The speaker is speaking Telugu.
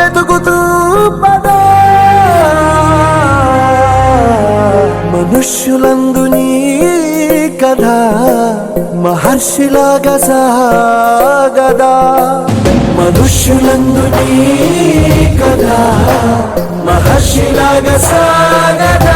బ్రతుకుతూ పద. మనుష్యులందు నీ కథ మహర్షిలాగా సాగదా. మనుష్యులందు నీ కథ మహర్షిలాగా సాగదా.